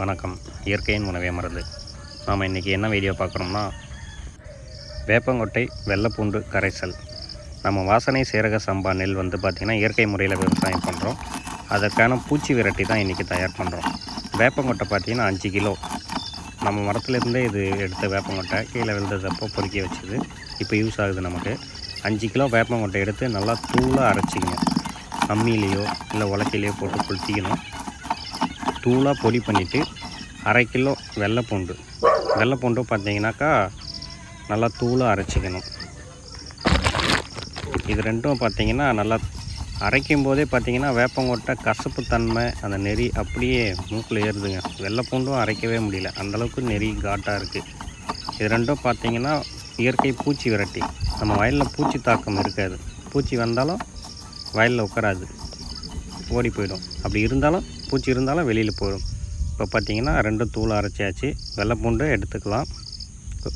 வணக்கம். இயற்கையின் உணவே மருந்து. நாம் இன்றைக்கி என்ன வீடியோ பார்க்குறோம்னா வேப்பங்கொட்டை வெள்ளைப்பூண்டு கரைசல். நம்ம வாசனை சீரக சம்பா நெல் வந்து பார்த்திங்கன்னா இயற்கை முறையில் விவசாயம் பண்ணுறோம் அதற்கான பூச்சி விரட்டி தான் இன்றைக்கி தயார் பண்ணுறோம் வேப்பங்கொட்டை பார்த்திங்கன்னா அஞ்சு கிலோ. நம்ம மரத்துலேருந்தே இது எடுத்த வேப்பங்கொட்டை கீழே விழுந்ததப்போ பொறுக்கி வச்சது. இப்போ யூஸ் ஆகுது நமக்கு. அஞ்சு கிலோ வேப்பங்கொட்டை எடுத்து நல்லா தூளாக அரைச்சிக்கணும். அம்மிலேயோ இல்லை உலக்கையிலையோ போட்டு கொளுத்திக்கணும். தூளாக பொடி பண்ணிவிட்டு அரை கிலோ வெள்ளைப்பூண்டு. வெள்ளைப்பூண்டு பார்த்தீங்கன்னாக்கா நல்லா தூளாக அரைச்சிக்கணும். இது ரெண்டும் பார்த்திங்கன்னா நல்லா அரைக்கும் போதே பார்த்தீங்கன்னா வேப்பங்கொட்டை கசப்பு தன்மை அந்த நெறி அப்படியே மூக்கில் ஏறுதுங்க. வெள்ளைப்பூண்டும் அரைக்கவே முடியல. அந்தளவுக்கு நெறி காட்டாக இருக்குது இது ரெண்டும் பார்த்தீங்கன்னா இயற்கை பூச்சி விரட்டி. நம்ம வயலில் பூச்சி தாக்கம் இருக்காது. பூச்சி வந்தாலும் வயலில் உட்காராது ஓடி போயிடும். அப்படி இருந்தாலும் பூச்சி இருந்தாலும் வெளியில் போயிடும். இப்போ பார்த்தீங்கன்னா ரெண்டும் தூள் அரைச்சியாச்சு வெள்ளை பூண்டு எடுத்துக்கலாம்.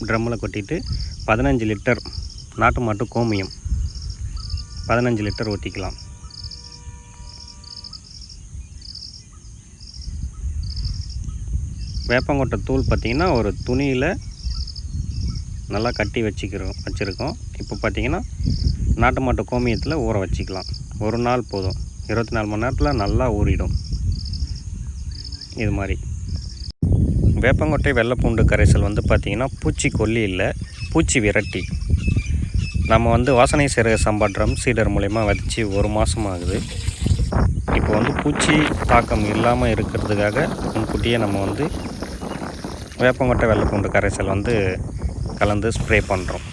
ட்ரம்மில் கொட்டிட்டு பதினஞ்சு லிட்டர் நாட்டு மாட்டு கோமியம் பதினஞ்சு லிட்டர் ஊற்றிக்கலாம் வேப்பங்கொட்டை தூள் பார்த்திங்கன்னா ஒரு துணியில் நல்லா கட்டி வச்சுக்கிறோம் வச்சுருக்கோம். இப்போ பார்த்திங்கன்னா நாட்டு மாட்டு கோமியத்தில் ஊற வச்சுக்கலாம். ஒரு நாள் போதும். இருபத்தி நாலு மணி நேரத்தில் நல்லா ஊறிடும். இது மாதிரி. வேப்பங்கொட்டை வெள்ளைப்பூண்டு கரைசல் வந்து பார்த்திங்கன்னா பூச்சி கொல்லி இல்லை பூச்சி விரட்டி. நம்ம வந்து வாசனை சீரக சம்பா ட்ரம் சீடர் மூலயமா விதைச்சி ஒரு மாதம் ஆகுது. இப்போ வந்து பூச்சி தாக்கம் இல்லாமல் இருக்கிறதுக்காக முன்கூட்டியே நம்ம வந்து வேப்பங்கொட்டை வெள்ளைப்பூண்டு கரைசல் வந்து கலந்து ஸ்ப்ரே பண்ணுறோம்